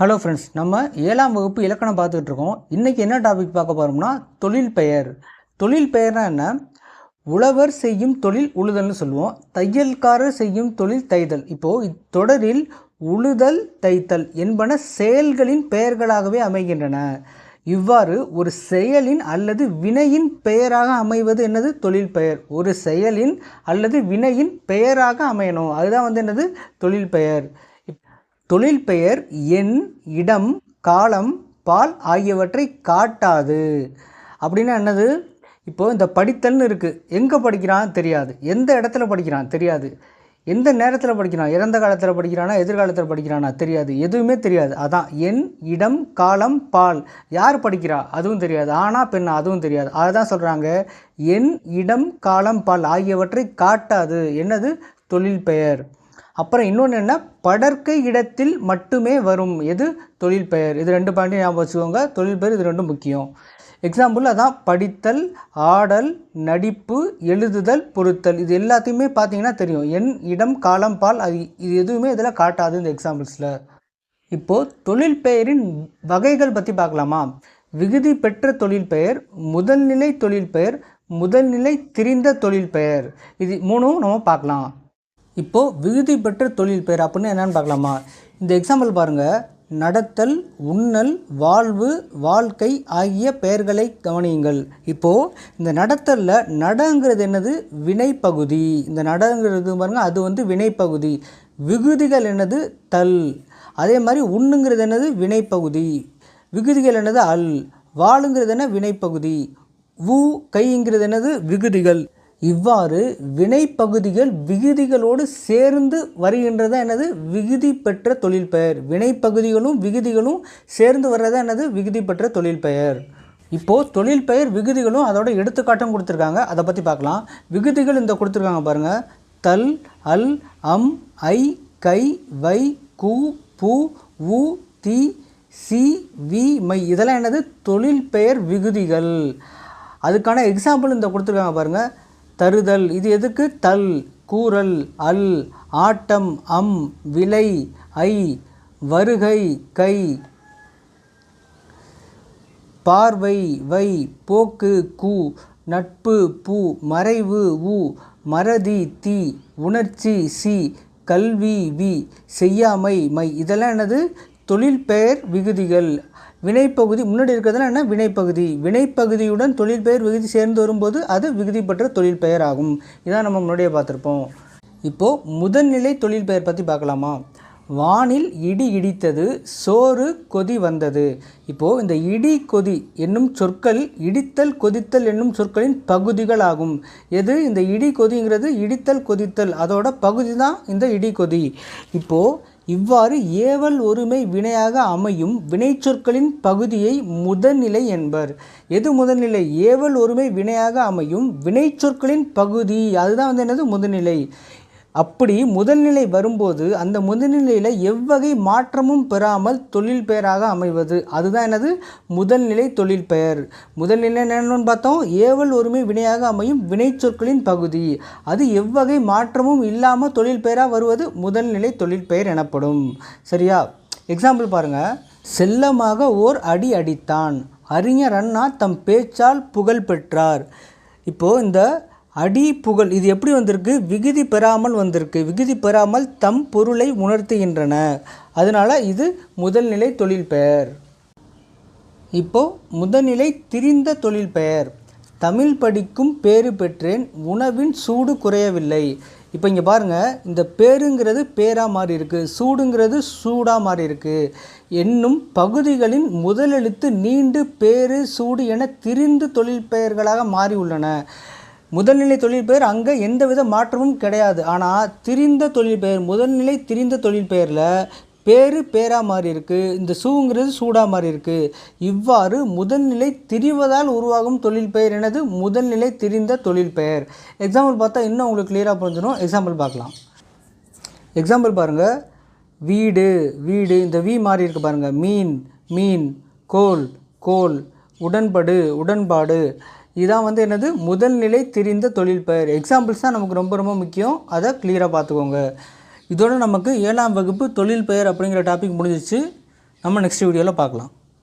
Hello friends நம்ம ஏழாம் வகுப்பு இலக்கணம் பார்த்துக்கிட்டு இருக்கோம். இன்றைக்கி என்ன டாபிக் பார்க்க போகிறோம்னா தொழில் பெயர். தொழில் பெயர்னா என்ன? உழவர் செய்யும் தொழில் உழுதல்னு சொல்லுவோம். தையல்காரர் செய்யும் தொழில் தைதல். இப்போது இத்தொடரில் உழுதல் தைத்தல் என்பன செயல்களின் பெயர்களாகவே அமைகின்றன. இவ்வாறு ஒரு செயலின் அல்லது வினையின் பெயராக அமைவது என்னது? தொழில் பெயர். ஒரு செயலின் அல்லது வினையின் பெயராக அமையணும். அதுதான் வந்து என்னது? தொழில் பெயர். தொழில் பெயர் எண் இடம் காலம் பால் ஆகியவற்றை காட்டாது. அப்படின்னா என்னது? இப்போது இந்த படித்தல்னு இருக்குது எங்கே படிக்கிறான்? தெரியாது. எந்த இடத்துல படிக்கிறான்? தெரியாது. எந்த நேரத்தில் படிக்கிறான்? இறந்த காலத்தில் படிக்கிறானா? எதிர்காலத்தில் படிக்கிறானா? தெரியாது. எதுவுமே தெரியாது. அதான் எண் இடம் காலம் பால். யார் படிக்கிறா? அதுவும் தெரியாது. ஆனா பெண்ணா? அதுவும் தெரியாது. அதுதான் சொல்கிறாங்க எண் இடம் காலம் பால் ஆகியவற்றை காட்டாது. என்னது? தொழில் பெயர். அப்புறம் இன்னொன்று என்ன படர்க்கை இடத்தில் மட்டுமே வரும். எது? தொழில் பெயர். இது ரெண்டு பாயிண்ட் ஞாபகம் வச்சுக்கோங்க. தொழில் பெயர் இது ரெண்டும் முக்கியம். எக்ஸாம்பிள் அதான் படித்தல் ஆடல் நடிப்பு எழுதுதல் பொருத்தல். இது எல்லாத்தையுமே பார்த்தீங்கன்னா தெரியும். எண் இடம் காலம் பால் அது இது எதுவுமே இதில் காட்டாது இந்த எக்ஸாம்பிள்ஸில் இப்போது தொழில் பெயரின் வகைகள் பற்றி பார்க்கலாமா? விகுதி பெற்ற தொழில் பெயர் முதல்நிலை தொழில் பெயர் முதல்நிலை திரிந்த தொழில் பெயர். இது மூணும் நம்ம பார்க்கலாம். இப்போது விகுதி பெற்ற தொழில் பெயர் அப்படின்னு என்னென்னு பார்க்கலாமா? இந்த எக்ஸாம்பிள் பாருங்கள் நடத்தல் உண்ணல் வாழ்வு வாழ்க்கை ஆகிய பெயர்களை கவனியுங்கள். இப்போது இந்த நடத்தலில் நடங்கிறது என்னது? வினைப்பகுதி. இந்த நடங்கிறது பாருங்கள் அது வந்து வினைப்பகுதி. விகுதிகள் என்னது? தல். அதே மாதிரி உண்ணுங்கிறது என்னது? வினைப்பகுதி. விகுதிகள் என்னது? அல். வாளுங்கிறது என்ன? வினைப்பகுதி. ஊ கைங்கிறது என்னது? விகுதிகள். இவ்வாறு வினைப்பகுதிகள் விகுதிகளோடு சேர்ந்து வருகின்றதா என்னது? விகுதி பெற்ற தொழில் பெயர். வினைப்பகுதிகளும் விகுதிகளும் சேர்ந்து வர்றதா என்னது? விகுதி பெற்ற தொழில் பெயர். இப்போது தொழில் பெயர் விகுதிகளும் அதோட எடுத்துக்காட்டும் கொடுத்துருக்காங்க. அதை பற்றி பார்க்கலாம் விகுதிகள் இந்த கொடுத்துருக்காங்க பாருங்கள் தல் அல் அம் ஐ கை வை கு பு உ தி சி வி மை. இதெல்லாம் என்னது? தொழில் பெயர் விகுதிகள். அதுக்கான எக்ஸாம்பிள் இந்த கொடுத்துருக்காங்க பாருங்கள் தருதல். இது எதுக்கு? தல் கூறல் அல் ஆட்டம் அம் விலை ஐ வருகை கை பார்வை வை போக்கு கு நட்பு பூ மறைவு உ மறதி தீ உணர்ச்சி சி கல்வி வி செய்யாமை மை. இதெல்லாம் என்னது? தொழில் பெயர் விகுதிகள். வினைப்பகுதி முன்னாடி இருக்கிறதுனா என்ன? வினைப்பகுதி. வினைப்பகுதியுடன் தொழில் பெயர் விகுதி சேர்ந்து வரும்போது அது விகுதி பெற்ற தொழில் பெயர் ஆகும். இதான் நம்ம முன்னாடியே பார்த்துருப்போம். இப்போது முதல்நிலை தொழில் பெயர் பற்றி பார்க்கலாமா? வானில் இடி இடித்தது சோறு கொதி வந்தது. இப்போது இந்த இடி கொதி என்னும் சொற்கள் இடித்தல் கொதித்தல் என்னும் சொற்களின் பகுதிகள் ஆகும். எது? இந்த இடி கொதிங்கிறது இடித்தல் கொதித்தல். அதோட பகுதி தான் இந்த இடி கொதி. இப்போது இவ்வாறு ஏவல் ஒருமை வினையாக அமையும் வினைச்சொற்களின் பகுதியை முதன்நிலை என்பர். எது முதன்நிலை ஏவல் ஒருமை வினையாக அமையும் வினைச்சொற்களின் பகுதி. அதுதான் வந்து என்னது? முதல்நிலை அப்படி முதல்நிலை வரும்போது அந்த முதல்நிலையில் எவ்வகை மாற்றமும் பெறாமல் தொழில் பெயராக அமைவது. அதுதான் என்னது? முதல்நிலை தொழில் பெயர். முதல்நிலை என்னன்னு பார்த்தோம்? ஏவல் ஒருமை வினையாக அமையும் வினைச்சொற்களின் பகுதி. அது எவ்வகை மாற்றமும் இல்லாமல் தொழில் பெயராக வருவது? முதல்நிலை தொழில் பெயர் எனப்படும். சரியா? எக்ஸாம்பிள் பாருங்கள் செல்லமாக ஓர் அடி அடித்தான். அறிஞர் அண்ணா தம் பேச்சால் புகழ் பெற்றார். இப்போது இந்த அடி புகழ் இது எப்படி வந்திருக்கு? விகுதி பெறாமல் வந்திருக்கு. விகுதி பெறாமல் தம் பொருளை உணர்த்துகின்றன. அதனால் இது முதல்நிலை தொழில் பெயர். இப்போது முதல்நிலை திரிந்த தொழில் பெயர். தமிழ் படிக்கும் பேறு பெற்றேன். உணவின் சூடு குறையவில்லை. இப்போ இங்கே பாருங்கள் இந்த பேருங்கிறது பேராக மாறி இருக்குது சூடுங்கிறது சூடாக மாறி இருக்குது என்னும் பகுதிகளின் முதலெழுத்து நீண்டு பேரு சூடு என திரிந்து தொழில் பெயர்களாக மாறி உள்ளன. முதல்நிலை தொழில் பெயர் அங்கே எந்தவித மாற்றமும் கிடையாது. ஆனால் திரிந்த தொழில் பெயர் முதல்நிலை திரிந்த தொழில் பெயரில் பேரு பேரா மாறி இருக்குது இந்த சூங்கிறது சூடா மாறி இருக்குது இவ்வாறு முதல்நிலை திரிவதால் உருவாகும் தொழில் பெயர் எனது முதல்நிலை திரிந்த தொழில் பெயர். எக்ஸாம்பிள் பார்த்தா இன்னும் உங்களுக்கு கிளியராக புரிஞ்சிடும். எக்ஸாம்பிள் பார்க்கலாம். எக்ஸாம்பிள் பாருங்கள் வீடு வீடு. இந்த வி மாறி இருக்குது பாருங்கள் மீன் மீன் கோல் கோல். உடன்படு உடன்பாடு. இதான் வந்து என்னது? முதல்நிலை திரிந்த தொழில் பெயர். எக்ஸாம்பிள்ஸ் தான் நமக்கு ரொம்ப ரொம்ப முக்கியம். அதை கிளியராக பார்த்துக்கோங்க. இதோட நமக்கு ஏழாம் வகுப்பு தொழில் பெயர் அப்படிங்கிற டாபிக் முடிஞ்சிச்சு. நம்ம நெக்ஸ்ட் வீடியோவில் பார்க்கலாம்.